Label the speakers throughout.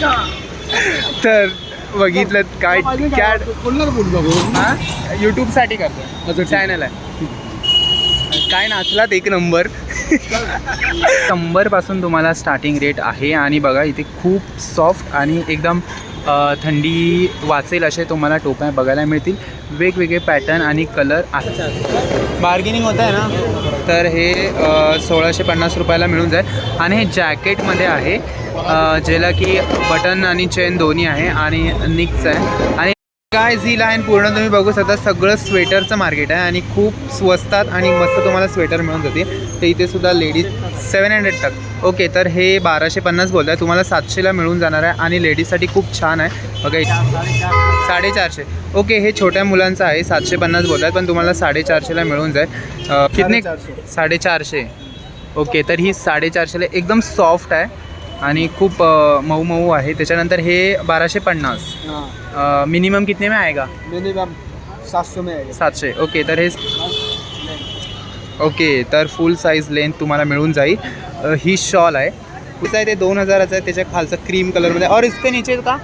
Speaker 1: का?
Speaker 2: तर बघितलं काय क्या
Speaker 1: कोणाला बोल बघू
Speaker 2: हा? यूट्यूबसाठी करतो
Speaker 1: ठीक.
Speaker 2: चॅनल आहे. काय नाचलात एक नंबर. शंभरपासून तुम्हाला स्टार्टिंग रेट आहे आणि बघा इथे खूप सॉफ्ट आणि एकदम थंडी वाचेल असे तुम्हाला टोप्या बघायला मिळतील. वेगवेगळे पॅटर्न आणि कलर आहेत. बार्गेनिंग होत आहे ना? तर हे सोळाशे पन्नास रुपयाला मिळून जाईल. आणि हे जॅकेटमध्ये आहे. ज्याला की बटन आणि चेन दोन्ही आहे आणि निक्स आहे. आणि काय झी लाईन पूर्ण तुम्ही बघू शकता. सगळं स्वेटरचं मार्केट आहे आणि खूप स्वस्तात आणि मस्त तुम्हाला स्वेटर मिळून जाते तर इथे सुद्धा लेडीज सेवन हंड्रेड टक ओके तर हे बाराशे पन्नास बोलत आहे तुम्हाला सातशेला मिळून जाणार आहे आणि लेडीजसाठी खूप छान आहे. बघा साडेचारशे. ओके हे छोट्या मुलांचं आहे. सातशे पन्नास बोलत आहेत पण तुम्हाला साडेचारशेला मिळून जाईल. कितने साडेचारशे. ओके तर ही साडेचारशेला एकदम सॉफ्ट आहे आणि खूप मऊ मऊ आहे. त्याच्यानंतर हे बाराशे पन्नास.
Speaker 1: हाँ.
Speaker 2: मिनिमम कितने में आएगा?
Speaker 1: मिनिमम सात सौ में आएगा.
Speaker 2: सातशे. ओके तर हे ओके तर फुल साईज लेंथ तुम्हाला मिळून जाईल. ही शॉल आहे. कुठं आहे ते? दोन हजाराचं आहे. त्याच्या खालचं क्रीम कलरमध्ये और इसके नीचे का?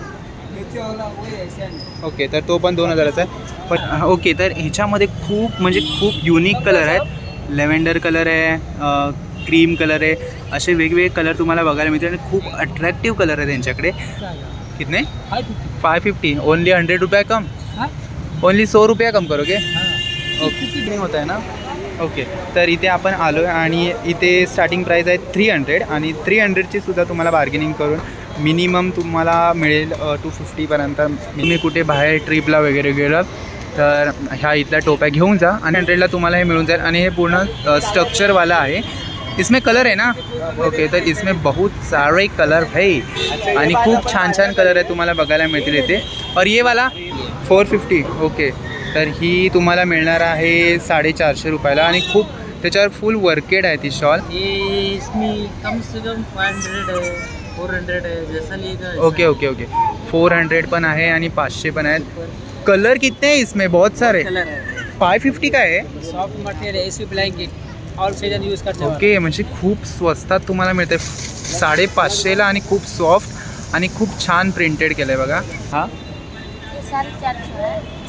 Speaker 2: ओके तर तो पण दोन हजाराचा आहे. पण ओके तर ह्याच्यामध्ये खूप म्हणजे खूप युनिक कलर आहेत. लेव्हेंडर कलर आहे क्रीम कलर आहे. असे वेगवेगळे कलर तुम्हाला बघायला मिळतील आणि खूप अट्रॅक्टिव्ह कलर आहे त्यांच्याकडे. कितने? फाय फिफ्टी ओनली हंड्रेड रुपया कम.
Speaker 1: हाँ?
Speaker 2: ओनली सौ रुपया कम करोगे
Speaker 1: हाँ.
Speaker 2: ओके होत आहे ना? ओके. तर इथे आपण आलो आहे आणि इथे स्टार्टिंग प्राईस आहे थ्री हंड्रेड आणि थ्री हंड्रेडची सुद्धा तुम्हाला बार्गेनिंग करून मिनिमम तुम्हाला मिळेल टू फिफ्टीपर्यंत तुम्ही कुठे बाहेर ट्रिपला वगैरे गेलं तर ह्या इथल्या टोप्या घेऊन जा आणि हंड्रेडला तुम्हाला हे मिळून जाईल. आणि हे पूर्ण स्ट्रक्चरवाला आहे. इसमें कलर आहे ना? ओके तर इसमें बहुत सारे कलर है. आणि खूप छान छान कलर आहे तुम्हाला बघायला मिळतील इथे. और ये वाला? Four fifty okay. तर ही तुम्हाला मिळणार आहे साडेचारशे रुपयाला आणि खूप त्याच्यावर फुल वर्केड आहे ती शॉल
Speaker 3: ये इसमें कम से कम फाइव हंड्रेड है फोर हंड्रेड है जैसा लेगा वैसा
Speaker 2: okay okay okay four hundred पण आहे आणि पाचशे पण आहेत. कलर कितने हैं इसमें? बहुत सारे.
Speaker 3: कलर है
Speaker 2: फाय फिफ्टी काय आहे?
Speaker 3: सॉफ्ट मटेरियल है AC blanket all season use कर सकते
Speaker 2: ओके म्हणजे खूप स्वस्तात तुम्हाला मिळते. साडेपाचशेला आणि खूप सॉफ्ट आणि खूप छान प्रिंटेड केलं आहे बघा. हां? साडेचारशे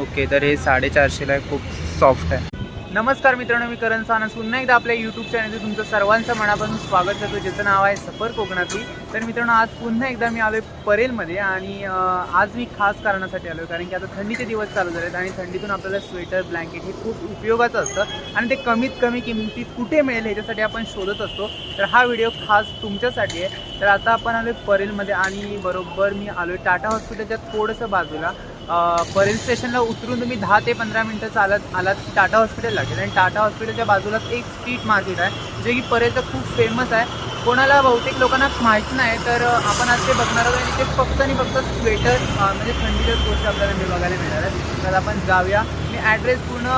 Speaker 2: ओके तर हे साडेचारशेला आहे, खूप सॉफ्ट आहे. नमस्कार मित्रांनो मी करण सानस. पुन्हा एकदा आपल्या यूट्यूब चॅनलचं तुमचं सर्वांचं मनापासून स्वागत करतो. ज्याचं नाव आहे सफर कोकणातली. तर मित्रांनो आज पुन्हा एकदा मी आलो आहे परेलमध्ये आणि आज मी खास कारणासाठी आलो आहे कारण की आता थंडीचे दिवस चालू झाले आहेत आणि थंडीतून आपल्याला स्वेटर ब्लँकेट हे खूप उपयोगाचं असतं. आणि ते कमीत कमी किमतीत कुठे मिळेल ह्याच्यासाठी आपण शोधत असतो. तर हा व्हिडिओ खास तुमच्यासाठी आहे. तर आता आपण आलो आहे परेलमध्ये आणि बरोबर मी आलो आहे टाटा हॉस्पिटलच्या थोडंसं बाजूला. परेल स्टेशनला उतरून तुम्ही दहा ते पंधरा मिनटं चालत आलात टाटा हॉस्पिटल लागेल आणि टाटा हॉस्पिटलच्या बाजूलाच एक स्ट्रीट मार्केट आहे जे की परेलचं खूप फेमस आहे. कोणाला बहुतेक लोकांना माहीत नाही तर आपण आज ते बघणार आहोत आणि ते फक्त आणि फक्त स्वेटर म्हणजे थंडीच्याच गोष्ट आपल्याला मी बघायला मिळणार आहे तर आपण जाऊया. मी ॲड्रेस पूर्ण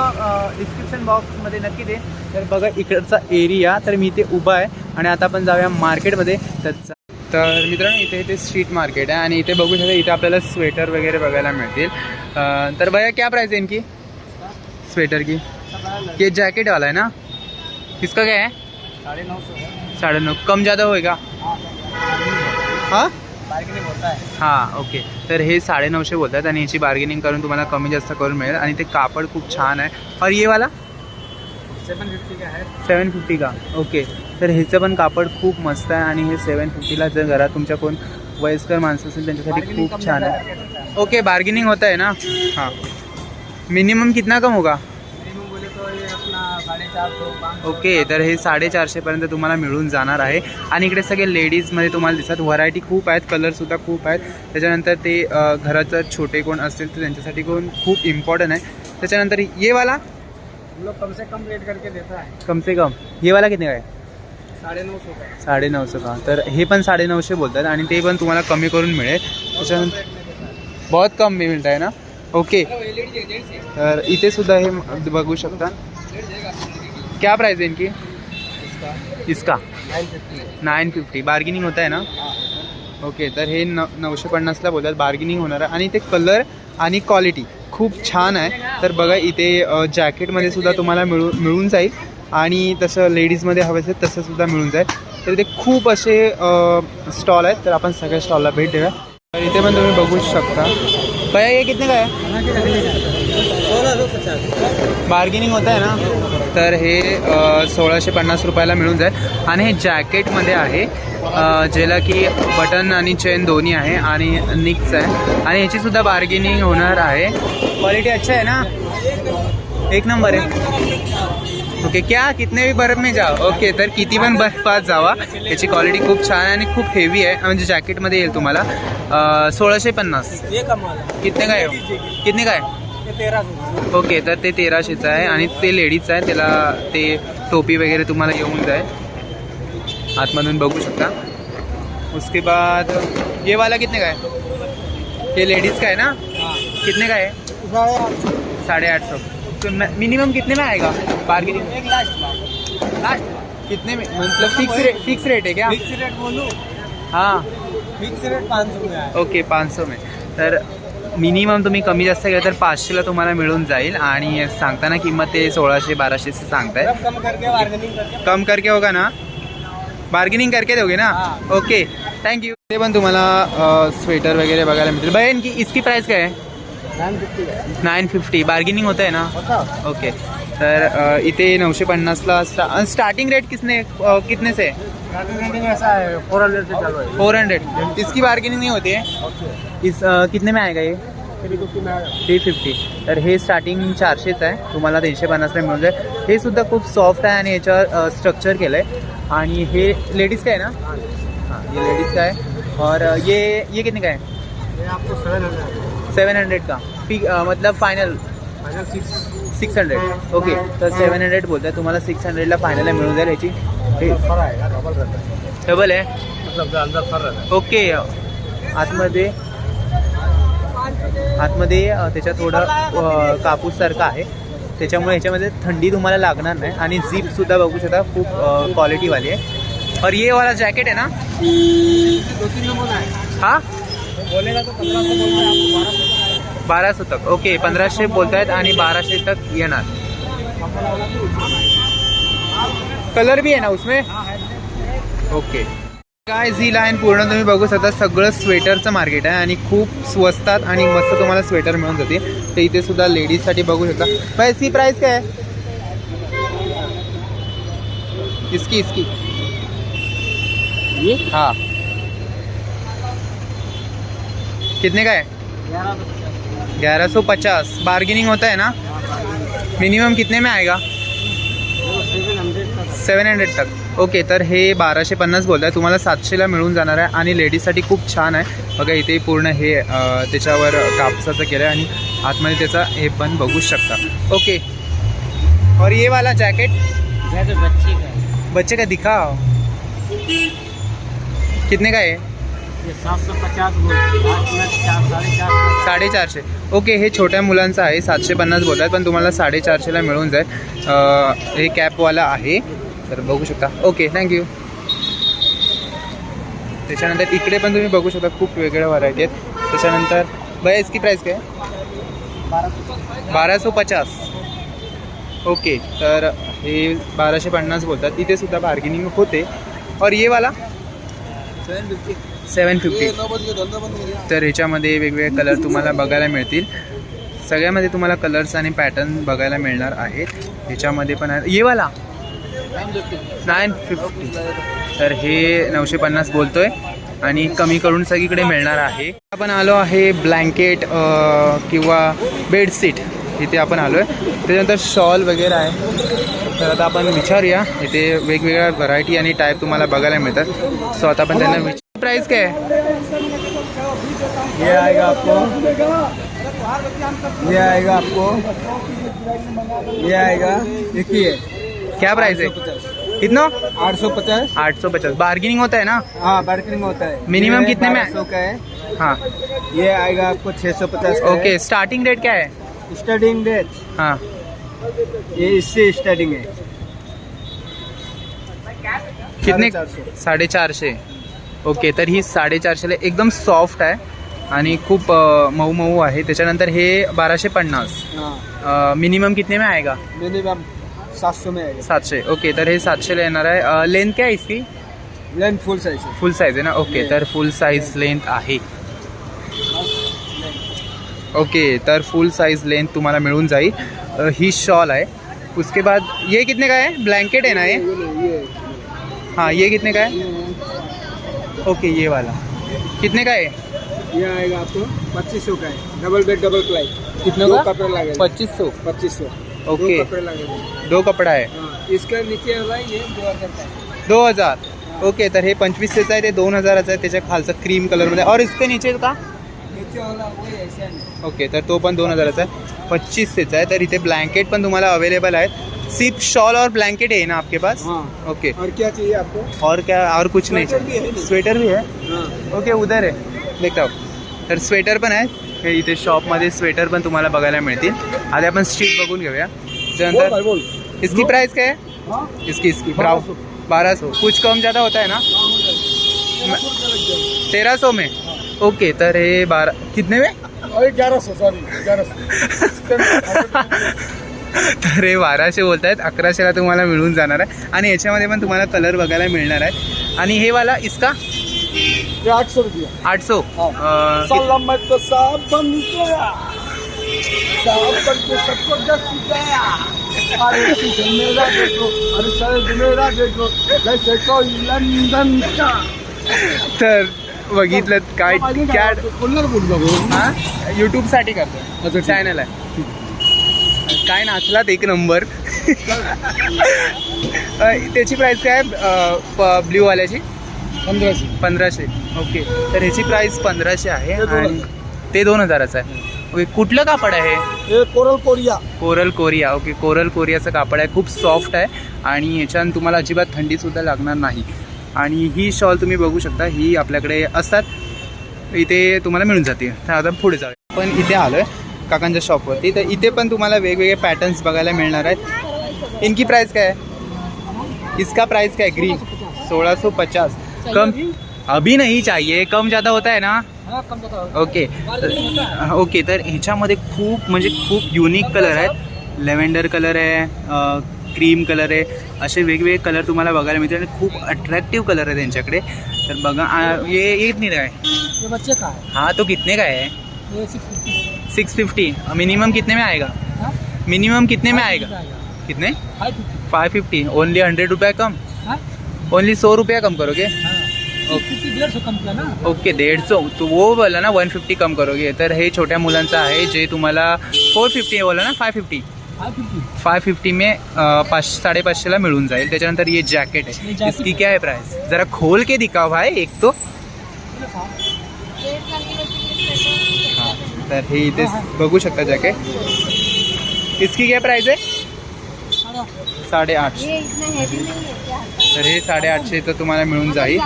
Speaker 2: डिस्क्रिप्शन बॉक्समध्ये नक्की दे तर बघा इकडचा एरिया तर मी इथे उभा आहे. आणि आता आपण जाऊया मार्केटमध्ये तर तर मित्रांनो इथे इथे स्ट्रीट मार्केट आणि इथे बघू शकता इथे आपल्याला स्वेटर वगैरे बघायला मिळतील. अं, तर भैया क्या प्राइस है इनकी? स्वेटर की? ये जैकेट वाला है ना? इसका क्या है
Speaker 1: साढ़े नौ
Speaker 2: कम ज़्यादा होएगा हाँ
Speaker 1: है?
Speaker 2: हाँ ओके तर हे साडेनऊशे बोलतात आणि याची बार्गेनिंग करून कमी जास्त करून मिळेल. कापड छान आहे. और ये वाला?
Speaker 1: सेवन फिफ्टी का है?
Speaker 2: सेवन फिफ्टी का. ओके तर ह्याचं पण कापड खूप मस्त आहे आणि हे सेवन फिफ्टीला जर घरात तुमच्या कोण वयस्कर माणसं असेल त्यांच्यासाठी खूप छान आहे.
Speaker 1: है
Speaker 2: ओके बार्गेनिंग होता है ना? हाँ. मिनिमम कितना कम होगा? ओके तर हे साडेचारशेपर्यंत तुम्हाला मिळून जाणार आहे. आणि इकडे सगळे लेडीजमध्ये तुम्हाला दिसतात व्हरायटी खूप आहेत कलरसुद्धा खूप आहेत. त्याच्यानंतर ते घराचं छोटे कोण असतील तर त्यांच्यासाठी कोण खूप इम्पॉर्टंट आहे. त्याच्यानंतर ये वाला.
Speaker 1: हम लोग कम से कम रेट करके देता है।
Speaker 2: कम से कम. ये वाला कितने का आहे?
Speaker 1: साढ़े नौ सौ का है।
Speaker 2: साडे नऊशे का. तर हे पण साडे नऊशे बोलतात आणि ते पण तुम्हाला कमी करून मिळेल. त्याच्यानंतर
Speaker 1: है
Speaker 2: बहुत कम मी मिळत आहे ना? ओके.
Speaker 1: से
Speaker 2: तर इथे सुद्धा हे बघू शकता. क्या प्राइस है इनकी?
Speaker 1: इसका.
Speaker 2: इसका.
Speaker 1: Nine fifty
Speaker 2: nine fifty bargaining होत आहे ना?
Speaker 1: हाँ
Speaker 2: ओके. तर हे न नऊशे पन्नासला बोलतात. बार्गेनिंग होणार आहे. आणि ते कलर आणि क्वालिटी खूप छान आहे. तर बघा इथे जॅकेटमध्ये सुद्धा तुम्हाला मिळू मिळून जाईल. आणि तसं लेडीजमध्ये हवं असेल तसं सुद्धा मिळून जाईल. तर इथे खूप असे स्टॉल आहेत. तर आपण सगळ्या स्टॉलला भेट देऊया. तर इथे पण तुम्ही बघू शकता. भैया कितने का बार्गेनिंग होत आहे ना? तर हे सोळाशे पन्नास रुपयाला मिळून जाईल. आणि हे जॅकेटमध्ये आहे ज्याला की बटन आणि चेन दोन्ही आहे आणि निक्स आहे. आणि ह्याची सुद्धा बार्गेनिंग होणार आहे. क्वालिटी अच्छा आहे ना? एक नंबर आहे. ओके क्या? कितने भी बर्फ में जाओ. ओके तर किती पण बर्फात जावा. याची क्वालिटी खूप छान आहे आणि खूप हेवी आहे. म्हणजे जॅकेटमध्ये येईल तुम्हाला. सोळाशे पन्नास.
Speaker 3: कितने काय हो?
Speaker 2: कितने काय
Speaker 3: सौ
Speaker 2: ओके तर ते तेराशेचं आहे आणि ते लेडीजचं आहे त्याला ते टोपी वगैरे तुम्हाला येऊन जाईल. आतमधून बघू शकता. उसके बाद ये वाला कितने का है ये लेडीज का है ना? कितने का है साढ़े आठ सौ तो मिनिमम कितने में आएगा? बार्गेनिंग
Speaker 3: एक लास्ट लास्ट
Speaker 2: कितने में? मतलब फिक्स रेट फिक्स रेट है क्या?
Speaker 3: फिक्स रेट बोलूँ?
Speaker 2: हाँ.
Speaker 3: फिक्स रेट पाँच सौ में
Speaker 2: ओके पाच सौ में. तर मिनिमम तुम्ही कमी जास्त केलं तर पाचशेला तुम्हाला मिळून जाईल. आणि सांगताना किंमत ते सोळाशे बाराशेचं सांगताय.
Speaker 3: कम करके
Speaker 2: होगा ना? बार्गेनिंग करके दोगे ना। ओके थँक्यू ते पण तुम्हाला स्वेटर वगैरे बघायला मिळतील. बहन की इसकी प्राइस काय आहे? नाईन फिफ्टी बार्गेनिंग होत आहे ना? ओके तर इथे नऊशे पन्नासला स्टा स्टार्टिंग रेट किसने अ, कितने से
Speaker 3: रेटिंग ऐसा है फोर हंड्रेड
Speaker 2: इसकी बार्गेनिंग नहीं होती है? इस अ, कितने में आएगा ये?
Speaker 3: Three fifty.
Speaker 2: तर हे स्टार्टिंग चारशेच आहे. तुम्हाला तीनशे पन्नासला मिळून जाईल. हे सुद्धा खूप सॉफ्ट आहे आणि याच्यावर स्ट्रक्चर केलं आहे आणि हे लेडीज का आहे ना? हां ये लेडीज का है और ये ये कितने का है
Speaker 3: ये आपको सेवन हंड्रेड
Speaker 2: का अ, मतलब final
Speaker 3: final six
Speaker 2: hundred okay तर सेवन हंड्रेड बोलत आहे तुम्हाला सिक्स हंड्रेडला फायनलला मिळून जाईल याची.
Speaker 3: डबल
Speaker 2: आहे
Speaker 3: है
Speaker 2: ओके. आतमध्ये आतमध्ये अ, त्याच्यात थोडं अ, कापूससारखं आहे. त्याच्यामुळे ह्याच्यामध्ये थंडी तुम्हाला लागणार नाही आणि झीप सुद्धा बघू शकता खूप क्वालिटीवाली आहे. और ये वाला जॅकेट आहे ना?
Speaker 3: दो तीन नंबर है?
Speaker 2: बाराशे तक. ओके पंधराशे बोलतायत आणि बाराशे तक येणार. कलर भी आहे ना उसमें? ओके काय झी लाईन पूर्ण तुम्ही बघू शकता. सगळं स्वेटरचं मार्केट आहे आणि खूप स्वस्तात आणि मस्त तुम्हाला स्वेटर मिळून जाते. तर इथे सुद्धा लेडीजसाठी बघू शकता. भाई इसकी प्राइस काय आहे? इसकी इसकी.
Speaker 3: ये?
Speaker 2: हाँ. कितने का है
Speaker 3: ग्यारह सौ पचास.
Speaker 2: सौ बार्गेनिंग होता है ना? मिनिमम कितने में आएगा?
Speaker 3: सेवन हंड्रेड
Speaker 2: तक. ओके तर हे बाराशे पन्नास बोलत आहे. तुम्हाला सातशेला मिळून जाणार आहे आणि लेडीजसाठी खूप छान आहे. बघा इथे पूर्ण हे त्याच्यावर कापसाचं केलं आहे आणि आतमध्ये त्याचा हे पण बघू शकता. ओके. और ये वाला जॅकेट
Speaker 3: तो बच्चे का?
Speaker 2: बच्चे का दिखाओ? कितने का है? साडेचारशे. ओके हे छोट्या मुलांचं आहे. सातशे पन्नास बोलतात पण तुम्हाला साडेचारशेला मिळून जाईल. हे कॅपवाला आहे. तर बघू शकता. ओके थँक्यू त्याच्यानंतर इकडे पण तुम्ही बघू शकता खूप वेगळ्या व्हरायटी आहेत. त्याच्यानंतर भैया इसकी प्राइस काय?
Speaker 3: बारह सौ
Speaker 2: बारा सौ पचास. ओके तर हे बाराशे पन्नास बोलतात. इथे सुद्धा बार्गेनिंग होते. और ये वाला?
Speaker 3: Seven fifty.
Speaker 2: तर ह्याच्यामध्ये वेगवेगळे कलर तुम्हाला बघायला मिळतील. सगळ्यामध्ये तुम्हाला कलर्स आणि पॅटर्न बघायला मिळणार आहेत. ह्याच्यामध्ये पण आहे. ये वाला? Nine fifty. तर हे नऊशे पन्नास बोलतोय आणि कमी करून सगळीकडे मिळणार आहे. आपण आलो आहे ब्लँकेट किंवा बेडशीट इथे आपण आलो आहे त्याच्यानंतर शॉल वगैरे आहे. तर आता आपण विचारूया इथे वेगवेगळ्या व्हरायटी आणि टाईप तुम्हाला बघायला मिळतात. सो आता आपण त्यांना विचार. प्राईस काय आहे?
Speaker 1: ये आएगा आपको? ये आएगा आपको? ये आएगा देखिए
Speaker 2: क्या प्राइस है? कितना?
Speaker 1: आठ सौ पचास।
Speaker 2: आठ सौ पचास। बार्गेनिंग होता है ना?
Speaker 1: हाँ बार्गेनिंग होता है। ये
Speaker 2: कितने में?
Speaker 1: 1200 का है।
Speaker 2: हाँ।
Speaker 1: ये आएगा आपको छः सौ पचास
Speaker 2: ओके स्टार्टिंग रेट क्या है?
Speaker 1: स्टार्टिंग रेट
Speaker 2: हाँ।
Speaker 1: ये इससे स्टार्टिंग है।
Speaker 2: कितने?
Speaker 1: साडेचारशे.
Speaker 2: साडेचारशे ओके तर ही साडेचारशेला एकदम सॉफ्ट आहे आणि खूप मऊ मऊ आहे. त्याच्यानंतर हे बाराशे पन्नास. मिनिमम कितने में आएगा?
Speaker 1: मिनिमम सात सौ में
Speaker 2: सातशे. ओके तर हे सातशेला येणार आहे. लेंथ काय आहे इसकी?
Speaker 1: लेंथ फुल साइज़ है
Speaker 2: फुल साईज आहे ना? ओके तर फुल साईज लेंथ आहे. ओके तर फुल साईज लेंथ तुम्हाला मिळून जाईल. अ, ही शॉल है उसके बाद ये कितने का है? ब्लैंकेट है ना ये हाँ ये कितने का है? ओके ये वाला. कितने का है?
Speaker 1: ये आएगा आपको पच्चीस सौ का है. डबल बेड डबल प्लाई
Speaker 2: कितने का? पच्चीस सौ.
Speaker 1: पच्चीस सौ.
Speaker 2: ओके.
Speaker 1: दो कपड़े
Speaker 2: आहे
Speaker 1: हाँ इसका नीचे वाला ये दो हज़ार है।
Speaker 2: ओके तर हे पंचवीसशेचं आहे ते दोन हजाराचं आहे त्याच्या खालचं क्रीम कलरमध्ये और इसके नीचे का?
Speaker 1: नीचे वाला वही ऐसा नहीं
Speaker 2: ओके तर तो पण दोन हजाराचा आहे. पच्चीसशेचा आहे. तर इथे ब्लँकेट पण तुम्हाला अवेलेबल आहे सिर्फ़ शॉल और ब्लैंकेट है ना आपके पास?
Speaker 1: हाँ.
Speaker 2: ओके
Speaker 1: और क्या चाहिए आपको?
Speaker 2: और क्या और कुछ नाही
Speaker 1: है
Speaker 2: स्वेटर भी है?
Speaker 1: हाँ.
Speaker 2: ओके उधर आहे देखता तर स्वेटर पण आहे. हे इथे शॉपमध्ये स्वेटर पण तुम्हाला बघायला मिळतील. आधी आपण स्ट्रीट बघून घेऊया. त्यानंतर इसकी प्राइस क्या इसकी इसकी. ब्राउ बारह सौ. कुछ कम ज़्यादा होता है ना? तेरह सौ में? ओके तर हे बारा कितने में?
Speaker 1: अरे ग्यारह सौ सॉरी ग्यारह
Speaker 2: तर हे बाराशे बोलत आहेत अकराशेला तुम्हाला मिळून जाणार आहे. आणि याच्यामध्ये पण तुम्हाला कलर बघायला मिळणार आहे. आणि हे वाला इसका?
Speaker 1: ये आठ सौ रुपया
Speaker 2: आठ सौ।
Speaker 1: सलामत तो साहब बन गया साहब बन के सबको जस गया अरे तुझे मेरा देखो अरे सर मेरा देखो जैसे कोई लंदन का.
Speaker 2: तर बघितलं काय क्या
Speaker 1: कुल्लर बोल बघू
Speaker 2: हा? यूट्यूबसाठी करतो. चॅनल आहे. काय नाचलात? एक नंबर. त्याची प्राइस काय? ब्ल्यूवाल्याची
Speaker 1: पंधराशे.
Speaker 2: पंधराशे. ओके. तर ह्याची प्राइस पंधराशे आहे
Speaker 1: ते दोन
Speaker 2: आणि ते दोन हजाराचं आहे. ओके कुठलं कापड आहे हे?
Speaker 1: Coral Korea.
Speaker 2: Coral Korea. Okay coral कोरियाचं कापड आहे. खूप सॉफ्ट आहे आणि याच्यानं तुम्हाला अजिबात थंडीसुद्धा लागणार नाही. आणि ही शॉल तुम्ही बघू शकता ही आपल्याकडे असतात. इथे तुम्हाला मिळून जाते तर आता पुढे जाऊया. पण इथे आलो आहे काकांच्या शॉपवरती तर इथे पण तुम्हाला वेगवेगळे पॅटर्न्स बघायला मिळणार आहेत. इनकी प्राइस काय है इसका प्राइस क्या ग्रीन. सोलह सौ पचास. कम अभी? नहीं चाहिए कम ज़्यादा होता है ना?
Speaker 1: हा
Speaker 2: ओके ओके तर ह्याच्यामध्ये खूप म्हणजे खूप युनिक कलर आहेत. लेव्हेंडर कलर आहे क्रीम कलर आहे. असे वेगवेगळे कलर तुम्हाला बघायला मिळतील आणि खूप अट्रॅक्टिव्ह कलर आहे त्यांच्याकडे. तर बघा ये ये कितने का है
Speaker 1: ये बच्चे का है
Speaker 2: हाँ तो कितने का है
Speaker 1: ये सिक्स फिफ्टी
Speaker 2: मिनिमम कितने में आएगा? मिनिमम कितने में आएगा? कितने?
Speaker 1: फाइव फिफ्टी
Speaker 2: ओनली हंड्रेड रुपया कम? ओनली सौ रुपया कम करोगे?
Speaker 1: हाँ। फिफ्टी डेढ़ सौ कम किया ना?
Speaker 2: ओके दीड सौ. तो वो बोला ना वन फिफ्टी कम करोगे. तर हे छोट्या मुलांचं आहे जे तुम्हाला फोर फिफ्टी बोला ना five fifty
Speaker 1: five fifty
Speaker 2: five fifty में पाच साडेपाचशेला मिळून जाईल. त्याच्यानंतर ये जॅकेट आहे. इसकी क्या है प्राइस जरा खोल के दिखाओ भाई एक तो. हाँ तर हे इथे बघू शकता जॅकेट इसकी क्या प्राइस आहे? साडे आठशे तर हे साडेआठशेचं तुम्हाला मिळून जाईल.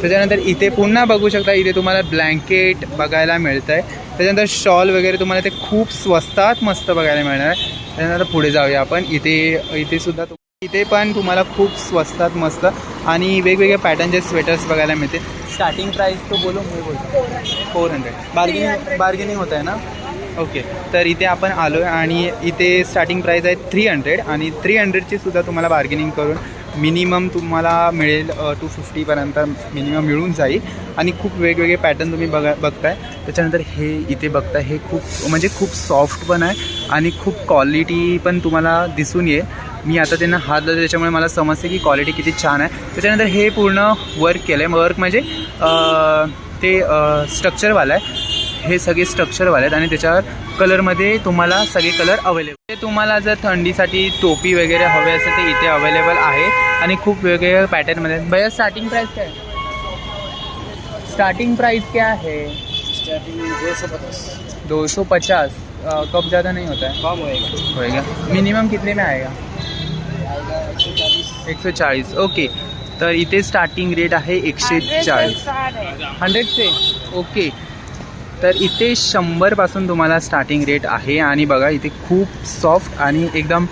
Speaker 2: त्याच्यानंतर इथे पुन्हा बघू शकता इथे तुम्हाला ब्लँकेट बघायला मिळतं आहे त्याच्यानंतर शॉल वगैरे तुम्हाला ते खूप स्वस्तात मस्त बघायला मिळणार आहे. त्याच्यानंतर पुढे जाऊया आपण. इथे इथे सुद्धा इथे पण तुम्हाला खूप स्वस्तात मस्त आणि वेगवेगळे पॅटर्नचे स्वेटर्स बघायला मिळते स्टार्टिंग प्राईस तो बोलू मी बोलतो फोर हंड्रेड बार्गेनिंग बार्गेनिंग होत आहे ना? ओके तर इथे आपण आलो आहे आणि इथे स्टार्टिंग प्राईस आहे थ्री हंड्रेड आणि थ्री हंड्रेडची सुद्धा तुम्हाला बार्गेनिंग करून मिनिमम तुम्हाला मिळेल टू फिफ्टीपर्यंत मिनिमम मिळून जाईल. आणि खूप वेगवेगळे पॅटर्न तुम्ही बघा बघताय. त्याच्यानंतर हे इथे बघताय हे खूप म्हणजे खूप सॉफ्ट पण आहे आणि खूप क्वालिटी पण तुम्हाला दिसून येईल. मी आता त्यांना हात लावतो त्याच्यामुळे मला समजते की क्वालिटी किती छान आहे. त्याच्यानंतर हे पूर्ण वर्क केलं म्हणजे, आहे वर्क म्हणजे ते स्ट्रक्चरवालं आहे. हे सगळे स्ट्रक्चरवाले आहेत आणि त्याच्यावर कलरमध्ये तुम्हाला सगळे कलर अवेलेबल तुम्हाला जर थंडीसाठी टोपी वगैरे हवे असेल तर इथे अवेलेबल आहे. आणि खूप वेगवेगळ्या पॅटर्नमध्ये. भैया स्टार्टिंग प्राइस क्या है स्टार्टिंग प्राइस क्या है
Speaker 1: स्टार्टिंग दो सौ पचास.
Speaker 2: दो सौ पचास कब ज़्यादा नहीं होता है
Speaker 1: कम होएगा
Speaker 2: होएगा मिनिमम कितने में आएगा?
Speaker 1: एक सौ
Speaker 2: चाळीस. ओके तर इथे स्टार्टिंग रेट आहे एकशे चाळीस. हंड्रेड से ओके तर इथे शंभरपासून तुम्हाला स्टार्टिंग रेट आहे आणि बघा इथे खूप सॉफ्ट आणि एकदम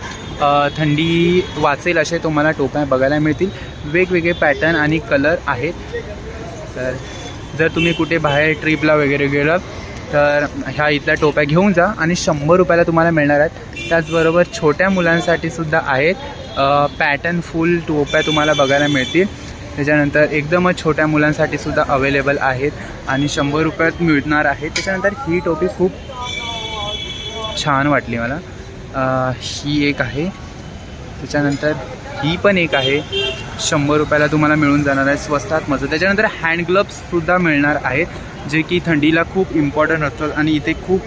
Speaker 2: थंडी वाचेल असे तुम्हाला टोप्या बघायला मिळतील. वेगवेगळे पॅटर्न आणि कलर आहेत. तर जर तुम्ही कुठे बाहेर ट्रिपला वगैरे गेलात तर ह्या इथल्या टोप्या घेऊन जा आणि शंभर रुपयाला तुम्हाला मिळणार आहेत. त्याचबरोबर छोट्या मुलांसाठी सुद्धा आहेत पॅटर्न फुल टोप्या तुम्हाला बघायला मिळतील. त्याच्यानंतर एकदमच छोट्या मुलांसाठी सुद्धा अवेलेबल आहेत आणि शंभर रुपयात मिळणार आहे. त्याच्यानंतर ही टोपी खूप छान वाटली मला. ही एक आहे. त्याच्यानंतर ही पण एक आहे. शंभर रुपयाला तुम्हाला मिळून जाणार आहे स्वस्तात मस्त त्याच्यानंतर हँड ग्लव्ससुद्धा मिळणार आहेत जे की थंडीला खूप इम्पॉर्टंट असतात आणि इथे खूप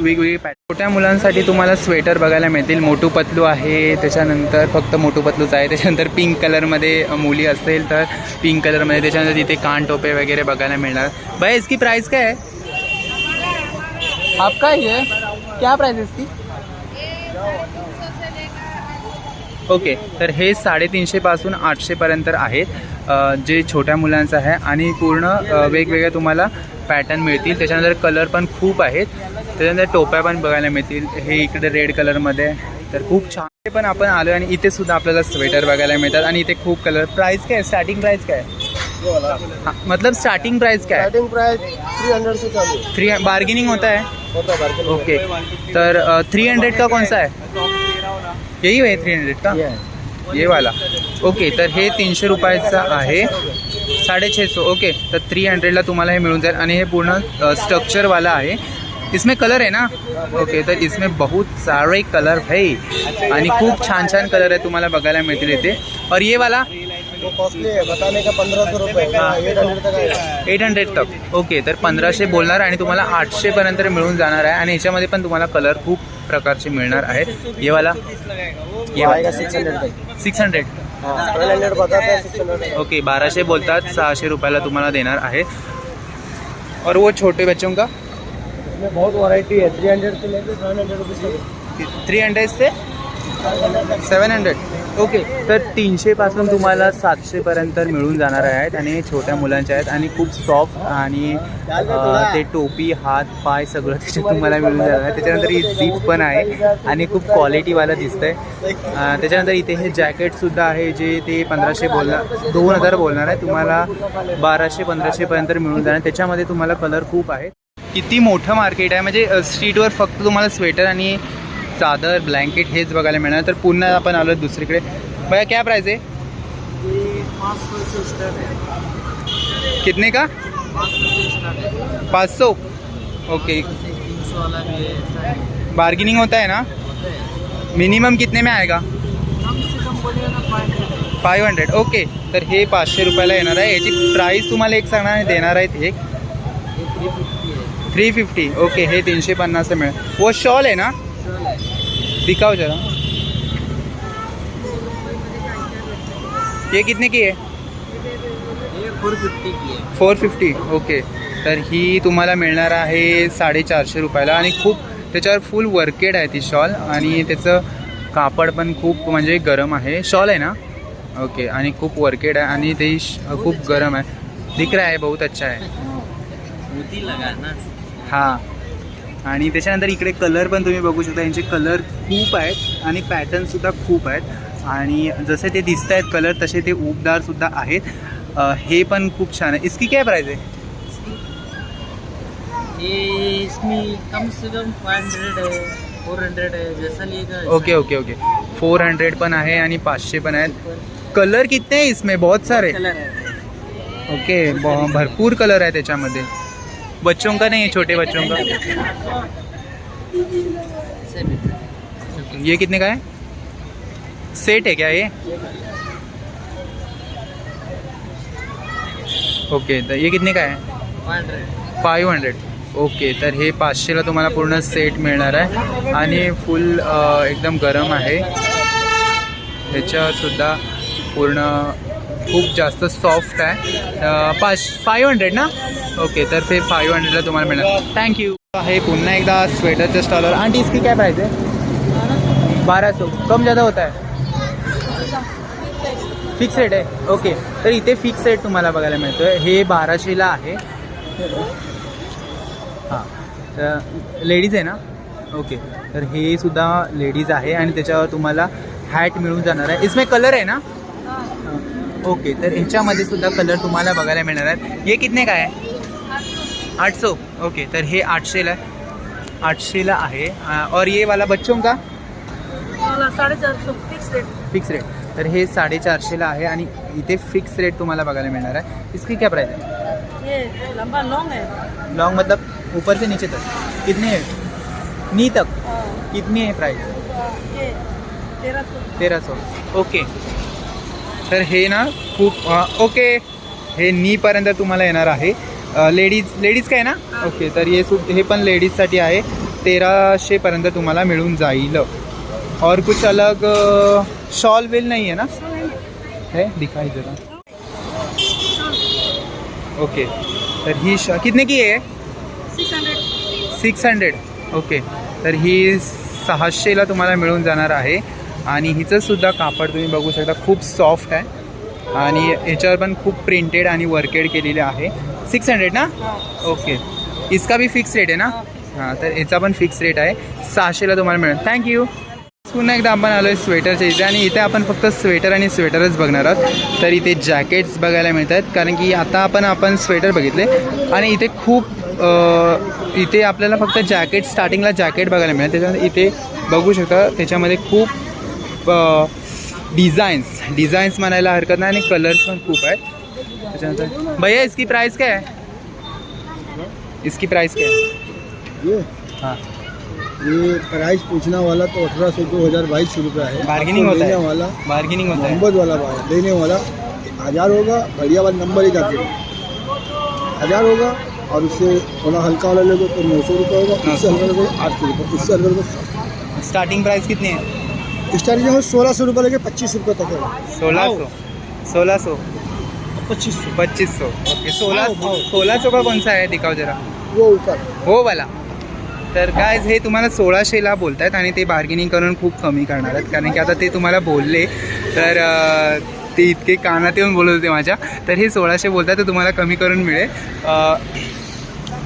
Speaker 2: वेगवेगळे पॅट छोट्या मुलांसाठी तुम्हाला स्वेटर बघायला मिळतील. मोटू पतलू आहे त्याच्यानंतर फक्त मोटू पतलूच आहे. त्याच्यानंतर पिंक कलरमध्ये मुली असेल तर पिंक कलरमध्ये त्याच्यानंतर तिथे कान टोपे वगैरे बघायला मिळणार. बाय इसकी प्राइस काय आहे? आपका ही क्या प्राइस इसकी? ओके तर हे साडेतीनशेपासून आठशेपर्यंत आहेत. जे छोट्या मुलांचं आहे आणि पूर्ण वेगवेगळ्या तुम्हाला पॅटर्न मिळतील. त्याच्यानंतर कलर पण खूप आहेत. त्याच्यानंतर टोप्या पण बघायला मिळतील. हे इकडे रेड कलरमध्ये आहे. तर खूप छान. पण आपण आलो आणि इथे सुद्धा आपल्याला स्वेटर बघायला मिळतात. आणि इथे खूप कलर प्राइस काय? स्टार्टिंग प्राइस काय? हाँ, मतलब स्टार्टिंग प्राइस क्या? है
Speaker 1: स्टार्टिंग प्राइस थ्री हंड्रेड से चालू
Speaker 2: थ्री बार्गेनिंग होता है ओके तर थ्री हंड्रेड का कौन सा है यही है थ्री हंड्रेड का.
Speaker 1: ये
Speaker 2: वाला. ओके तर हे तीनशे रुपयाचा आहे. साडेछे सौ ओके. तर थ्री हंड्रेडला तुम्हाला हे मिळून जाईल. आणि हे पूर्ण स्ट्रक्चरवाला आहे. इसमें कलर है ना? ओके तर इसमें बहुत सारे कलर है. आणि खूप छान छान कलर आहे तुम्हाला बघायला मिळतील इथे. और ये वाला?
Speaker 1: वो कॉस्टली बताने का पंद्रह सौ रुपये एट हंड्रेड तक
Speaker 2: ओके तर पंधराशे बोलणार आणि तुम्हाला आठशेपर्यंत मिळून जाणार आहे. आणि याच्यामध्ये पण तुम्हाला कलर खूप प्रकारचे मिळणार आहेत. ये वाला? ये
Speaker 1: आएगा सिक्स हंड्रेड हाँ. ट्वेल्व हंड्रेड बताता है
Speaker 2: ओके बाराशे बोलतात सहाशे रुपयाला तुम्हाला देणार आहे. और वो छोटे बच्चों का?
Speaker 1: इसमें बहुत वैरायटी है थ्री हंड्रेड से लेकर सेवन हंड्रेड रुपीज़ तक
Speaker 2: थ्री हंड्रेड ते सेवन हंड्रेड ओके तर तीनशेपासून तुम्हाला सातशेपर्यंत मिळून जाणार आहेत आणि छोट्या मुलांच्या आहेत आणि खूप सॉफ्ट आणि ते टोपी हात पाय सगळं त्याच्यात तुम्हाला मिळून जाणार आहे. त्याच्यानंतर ही झीप पण आहे आणि खूप क्वालिटीवाला दिसतंय. त्याच्यानंतर इथे हे जॅकेटसुद्धा आहे जे ते पंधराशे बोलणार दोन हजार बोलणार आहे. तुम्हाला बाराशे पंधराशेपर्यंत मिळून जाणार. त्याच्यामध्ये तुम्हाला कलर खूप आहेत. किती मोठं मार्केट आहे. म्हणजे स्ट्रीटवर फक्त तुम्हाला स्वेटर आणि चादर ब्लँकेट हेच बघायला मिळणार. तर पुन्हा आपण आलो दुसरीकडे. भैया क्या प्राइस आहे? कितने का?
Speaker 3: पाँच सौ
Speaker 2: ओके बार्गेनिंग होता है ना? मिनिमम कितने में आएगा? फाईव्ह हंड्रेड ओके तर हे पाचशे रुपयाला येणार आहे. याची प्राईस तुम्हाला एक सांगणार देणार आहेत एक.
Speaker 3: थ्री फिफ्टी
Speaker 2: ओके हे तीनशे पन्नास मिळेल. वो शॉल आहे ना? दिखाओ जरा। ये कितने की आहे
Speaker 3: ये फोर फिफ्टी की है।
Speaker 2: फोर फिफ्टी ओके तर ही तुम्हाला मिळणार आहे साडेचारशे रुपयाला आणि खूप त्याच्यावर फुल वर्केड आहे ती शॉल आणि त्याचं कापड पण खूप म्हणजे गरम आहे. शॉल आहे ना? ओके आणि खूप वर्केड आहे आणि ते खूप गरम आहे. दिख रहा है बहुत अच्छा है.
Speaker 3: मोती
Speaker 2: हां. आणि त्याच्यानंतर इकडे कलर पण तुम्ही बघू शकता. यांचे कलर खूप आहेत आणि पॅटर्नसुद्धा खूप आहेत. आणि जसे ते दिसत आहेत कलर तसे ते उबदारसुद्धा आहेत. हे पण खूप छान आहे. इसकी काय प्राईज आहे?
Speaker 3: ये इसमें कम से कम फाइव हंड्रेड फोर हंड्रेड है वैसा
Speaker 2: okay okay okay four hundred पण आहे आणि पाचशे पण आहेत. कलर कितने हैं इसमें? बहुत सारे.
Speaker 3: कलर है
Speaker 2: ओके ब- भरपूर कलर आहे त्याच्यामध्ये. बच्चों का नहीं है छोटे बच्चों का? ये कितने का है? सेट है क्या ये? ओके तर ये कितने का है?
Speaker 3: फाइव हंड्रेड
Speaker 2: ओके तर हे पाचशेला तुम्हाला पूर्ण सेट मिळणार आहे. आणि फुल एकदम गरम आहे. ह्याच्यासुद्धा पूर्ण खूप जास्त सॉफ्ट आहे. पाच फाईव्ह हंड्रेड ना? ओके तर ते फाईव्ह हंड्रेडला तुम्हाला मिळणार. थँक्यू आहे पुन्हा एकदा स्वेटरच्या स्टॉलवर आणि इसकी काय पाहिजे आहे? बारा सो कम ज़्यादा होत आहे. फिक्स रेट आहे. ओके तर इथे फिक्स रेट तुम्हाला बघायला मिळतोय. हे बाराशेला आहे. हां तर लेडीज आहे ना? ओके तर हे सुद्धा लेडीज आहे आणि त्याच्यावर तुम्हाला हॅट मिळून जाणार आहे. इसमें कलर आहे ना? ओके तर ह्याच्यामध्ये सुद्धा कलर तुम्हाला बघायला मिळणार आहेत. हे कितने का आहे? आठ सौ ओके तर हे आठशेला आहे आठशेला आहे. और ये वाला बच्चों का?
Speaker 3: साढ़े चार सौ फिक्स रेट
Speaker 2: फिक्स रेट तर हे साडेचारशेला आहे आणि इथे फिक्स रेट तुम्हाला बघायला मिळणार आहे. इसकी क्या प्राइस है
Speaker 3: ये लंबा लॉन्ग है
Speaker 2: लॉन्ग मतलब ऊपर से नीचे तक. कितने है? नी तक. कितनी है प्राइस
Speaker 3: तेरह
Speaker 2: तेरा सौ. ओके. तर हे ना खूप ओके. हे नीपर्यंत तुम्हाला येणार आहे. लेडीज लेडीज काय ना? ओके तर हे सु हे पण लेडीजसाठी आहे. तेराशेपर्यंत तुम्हाला मिळून जाईल. और कुछ अलग शॉल विल नहीं है ना? है? दिखाई जरा ओके तर ही श कितने की आहे?
Speaker 3: Six hundred.
Speaker 2: Six hundred. Okay तर ही सहाशेला तुम्हाला मिळून जाणार आहे. आणि हिचंसुद्धा कापड तुम्ही बघू शकता खूप सॉफ्ट आहे. आणि याच्यावर पण खूप प्रिंटेड आणि वर्केड केलेले आहे. सिक्स हंड्रेड ना? ओके इसका बी फिक्स रेट आहे ना? हां तर याचा पण फिक्स रेट आहे. सहाशेला तुम्हाला मिळेल. थँक्यू पुन्हा एकदा आपण आलो आहे स्वेटरच्या इथे आणि इथे आपण फक्त स्वेटर आणि स्वेटरच बघणार आहोत. तर इथे जॅकेट्स बघायला मिळतात. कारण की आता आपण आपण स्वेटर बघितले. आणि इथे खूप इथे आपल्याला फक्त जॅकेट स्टार्टिंगला जॅकेट बघायला मिळेल. त्याच्यामध्ये इथे बघू शकता त्याच्यामध्ये खूप डिझाईन्स डिझाईन्स म्हणायला हरकत नाही आणि कलर्स पण खूप आहेत. त्याच्यानंतर भैया इसकी प्राइस क्या है इसकी प्राइस क्या है
Speaker 1: ये
Speaker 2: हाँ.
Speaker 1: ये प्राइस पूछना वाला तो अठारह सौ दो हज़ार बाईस सौ रुपया है। आपको
Speaker 2: होता है।
Speaker 1: वाला
Speaker 2: बार्गेनिंग होता है।
Speaker 1: वाला लेने वाला हज़ार होगा बढ़िया वाला नंबर ही जाके हज़ार होगा और उससे थोड़ा हल्का वाला लोगे तो नौ सौ रुपये होगा उससे हल्का लोगे आठ सौ रुपये उससे हल्का लोगे
Speaker 2: स्टार्टिंग प्राइस कितनी है?
Speaker 1: स्टार्टिंग में सोलह सौ रुपये लेके पच्चीस रुपये तक है।
Speaker 2: सोलह सौ। सोलह सौ।
Speaker 1: पच्चीस सौ।
Speaker 2: पच्चीस सौ। ओके सोलह. सोलह सौ का कौन सा आहे दिखाव जरा।
Speaker 1: वो ऊपर।
Speaker 2: हो वाला। तर काय हे तुम्हाला सोळाशेला बोलतायत आणि ते बार्गेनिंग करून खूप कमी करणार आहेत. कारण की आता ते तुम्हाला बोलले. तर ते इतके कानात येऊन बोलत होते माझ्या. तर हे सोळाशे बोलतात तर तुम्हाला कमी करून मिळेल.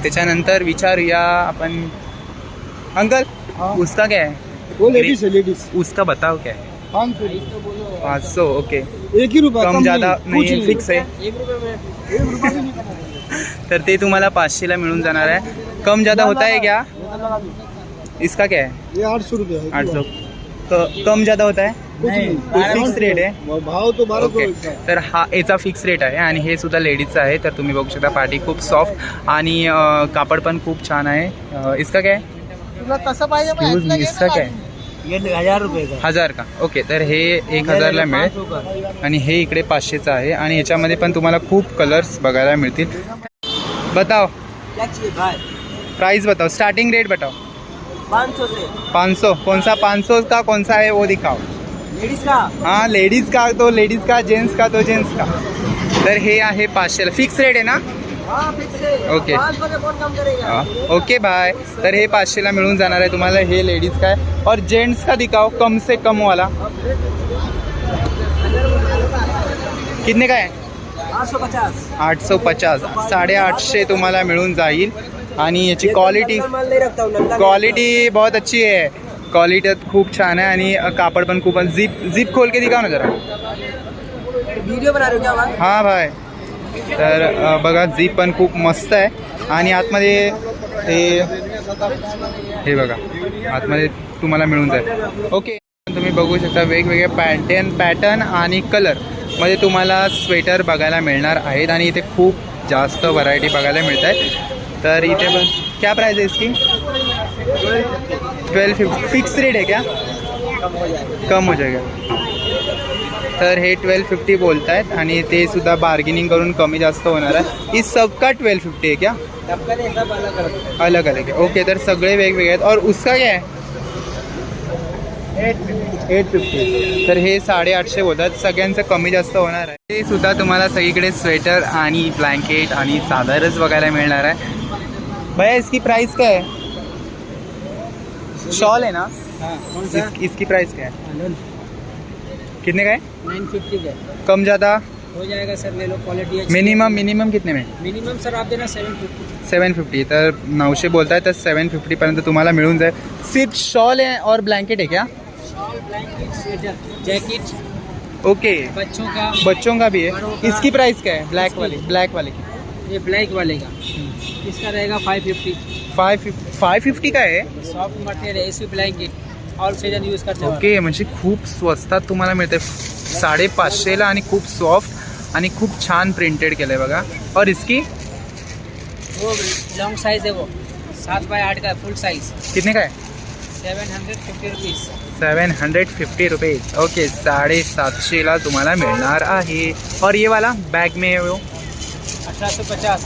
Speaker 2: त्याच्यानंतर विचारूया आपण. अंकल
Speaker 1: हाँ।
Speaker 2: उसका क्या है
Speaker 1: वो लेडीज है लेडीज
Speaker 2: उसका बताओ क्या है?
Speaker 1: पाँच सौ।
Speaker 2: पाँच सौ ओके।
Speaker 1: एक ही रुपया
Speaker 2: कम ज़्यादा
Speaker 1: नहीं,
Speaker 2: फिक्स आहे। तर ते तुम्हाला पाचशेला मिळून जाणार आहे. कम ज़्यादा होता है क्या? इसका क्या है?
Speaker 1: ये आठ सौ रुपये है।
Speaker 2: आठ सौ। कम ज़्यादा होता है फिक्स रेट है
Speaker 1: वो भाव तो बारह
Speaker 2: ओके। तर हा याचा फिक्स रेट आहे आणि हे सुद्धा लेडीजचं आहे. तर तुम्ही बघू शकता पार्टी खूप सॉफ्ट आणि कापड पण खूप छान आहे. इसका काय
Speaker 3: तुला तसं पाहिजे
Speaker 2: इसका काय
Speaker 3: ये हजार रुपये का?
Speaker 2: हजार का? ओके तर हे एक हजारला मिळेल. आणि हे इकडे पाचशेचं आहे. आणि याच्यामध्ये पण तुम्हाला खूप कलर्स बघायला मिळतील. बताओ.
Speaker 3: भाई
Speaker 2: प्राइस बताओ. स्टार्टिंग रेट बताओ.
Speaker 3: पाँच सौ से
Speaker 2: पाँच सौ कौन सा पाँच सौ का कौन सा है वो दिखाओ.
Speaker 3: लेडीज का?
Speaker 2: हाँ लेडीज का तो लेडीज का जेंट्स का तो जेंट्स का. तर हे आहे पाचशेला. फिक्स रेट आहे ना? ओके. ओके बाय तर हे पाचशेला मिळून जाणार आहे तुम्हाला. हे लेडीज काय? और जेंट्स का दिखाओ कम से कम वाला. कितने का आहे?
Speaker 3: आठ सौ पचास.
Speaker 2: साडेआठशे तुम्हाला मिळून जाईल. आणि याची क्वालिटी क्वालिटी बहुत अच्छी है. क्वालिटी खूप छान आहे. आणि कापड पण खूप झिप झिप खोल के दिखाओ ना जरा.
Speaker 3: वीडियो बना रहे हो क्या
Speaker 2: हां भाई. तर बघा जी पण खूप मस्त आहे. आणि आतमध्ये हे हे बघा आतमध्ये तुम्हाला मिळून जाईल. ओके तुम्ही बघू शकता वेगवेगळे पॅटर्न पॅटर्न आणि कलरमध्ये तुम्हाला स्वेटर बघायला मिळणार आहेत आणि इथे खूप जास्त व्हरायटी बघायला मिळत आहेत. तर इथे पण क्या प्राईज आहे इसकी? ट्वेल्व फिफ्टी फिक्स रेट आहे क्या? कम हो जाएगा. तर हे ट्वेल्व फिफ्टी बोलत आहेत आणि ते सुद्धा बार्गेनिंग करून कमी जास्त होणार आहे. इस सबका ट्वेल्व फिफ्टी है क्या?
Speaker 3: अलग अलग
Speaker 2: अलग अलग है ओके तर सगळे वेगवेगळे आहेत. और उसका क्या है एट फिफ्टी तर हे साडेआठशे होतात सगळ्यांचं कमी जास्त होणार आहे. ते सुद्धा तुम्हाला सगळीकडे स्वेटर आणि ब्लँकेट आणि चादरच बघायला मिळणार आहे. भैया इसकी प्राइस क्या है शॉल है ना?
Speaker 3: हाँ
Speaker 2: इसकी प्राइस क्या है कितने का है?
Speaker 3: नाइन फिफ्टी का
Speaker 2: कम ज़्यादा?
Speaker 3: हो जाएगा सर ले लो क्वालिटी
Speaker 2: मिनिमम मिनिमम कितने में?
Speaker 3: मिनिमम सर आप देना सेवन फिफ्टी
Speaker 2: सेवन फिफ्टी तर नऊशे बोलताय तर सेवन फिफ्टीपर्यंत तुम्हाला मिळून जाईल. सिर्फ़ शॉल है और ब्लैंकेट है क्या?
Speaker 3: Shawl blanket sweater jacket
Speaker 2: okay
Speaker 3: बच्चों का
Speaker 2: बच्चों का भी है। इसकी प्राइस क्या है? ब्लैक वाली ब्लैक वाली की।
Speaker 3: ये ब्लैक वाले का। इसका रहेगा फाइव फिफ्टी
Speaker 2: फाय फिफ्टी का आहे
Speaker 3: सॉफ्ट मटेरियल है AC blanket all season use करते
Speaker 2: ओके म्हणजे खूप स्वस्तात तुम्हाला मिळते साडेपाचशेला आणि खूप सॉफ्ट आणि खूप छान प्रिंटेड केलं आहे बघा. और इसकी?
Speaker 3: वो लॉन्ग साइज है वो. सात बाय आठ का फुल साइज
Speaker 2: कितने काय
Speaker 3: seven hundred fifty rupees
Speaker 2: seven hundred fifty rupees okay साडेसातशेला तुम्हाला मिळणार आहे. और ये वाला बॅग में वो?
Speaker 3: पचास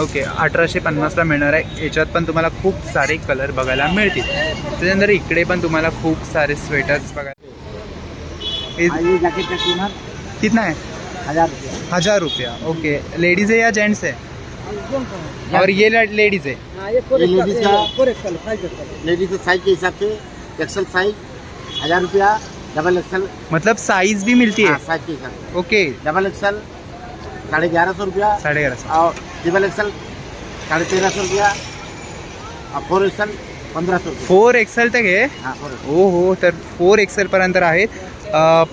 Speaker 2: ओके अठराशे पन्नासला मिळणार आहे. याच्यात पण तुम्हाला खूप सारे कलर बघायला मिळतील. त्याच्यानंतर इकडे पण तुम्हाला खूप सारे स्वेटर्स बघायला कितना है
Speaker 1: हजार रुपया.
Speaker 2: हजार रुपया. ओके लेडीज है या जेंट्स है और ये लेडीज है
Speaker 1: ये लेडीज का लेडीज साइज के हिसाब से एक्सल साइज हजार रुपया डबल एक्सल
Speaker 2: मतलब साइज भी मिलती है?
Speaker 1: साइज के हिसाब से।
Speaker 2: ओके।
Speaker 1: डबल एक्सल साढ़े ग्यारह सौ रुपया।
Speaker 2: साढ़े ग्यारह सौ।
Speaker 1: और ट्रिपल एक्सल साढ़े तेरह सौ रुपया। और फोर एक्सल पंद्रह सौ
Speaker 2: फोर एक्सेल तक है?
Speaker 1: हाँ फोर
Speaker 2: ओ हो तर फोर एक्सेल पर्यंत आहेत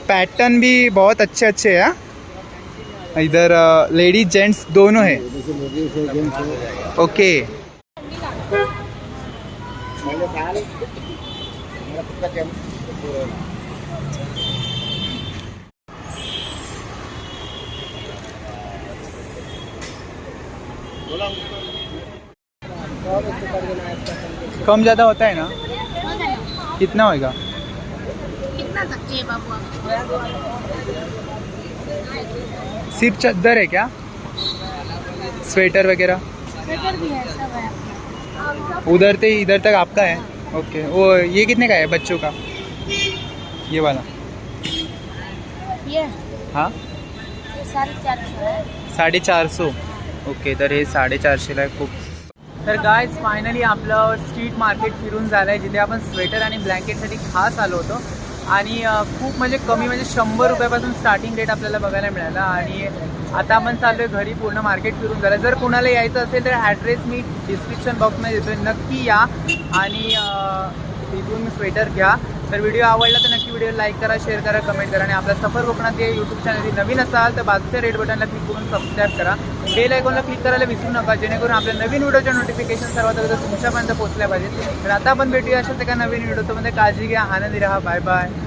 Speaker 2: पैटर्न भी बहुत अच्छे अच्छे हैं हाँ। इधर लेडीज़ जेंट्स दोनों है।
Speaker 1: है
Speaker 2: ओके कम ज़्यादा होता है ना? कितना होएगा? सिर्फ़ चद्दर है क्या? स्वेटर वगैरह? उधर से इधर तक आपका है? ओके वो ये कितने का है बच्चों का? ये वाला।
Speaker 4: ये?
Speaker 2: हाँ?
Speaker 4: साढ़े चार सौ
Speaker 2: ओके तर हे साडेचारशेला आहे खूप तर गायज फायनली आपलं स्ट्रीट मार्केट फिरून झालं आहे जिथे आपण स्वेटर आणि ब्लँकेटसाठी खास आलो होतो. आणि खूप म्हणजे कमी म्हणजे शंभर रुपयापासून स्टार्टिंग रेट आपल्याला बघायला मिळाला. आणि आता आपण चाललो आहे घरी पूर्ण मार्केट फिरून झालं. जर कोणाला यायचं असेल तर ॲड्रेस मी डिस्क्रिप्शन बॉक्समध्ये देतो नक्की या. आणि तिथून स्वेटर घ्या. तर व्हिडिओ आवडला तर व्हिडिओ लाईक करा शेअर करा कमेंट करा आणि आपला सफर कोकणात या यूट्यूब चॅनल नवीन असाल तर बाजूच्या रेड बटनला क्लिक करून सबस्क्राईब करा. बेल आयकॉनला क्लिक करायला विसरू नका जेणेकरून आपल्या नवीन व्हिडिओच्या नोटिफिकेशन सर्वात अगोदर तुमच्यापर्यंत पोहोचल्या पाहिजे तर आता आपण भेटूया अशाच एका नवीन व्हिडिओमध्ये काळजी घ्या आनंदी राहा बाय बाय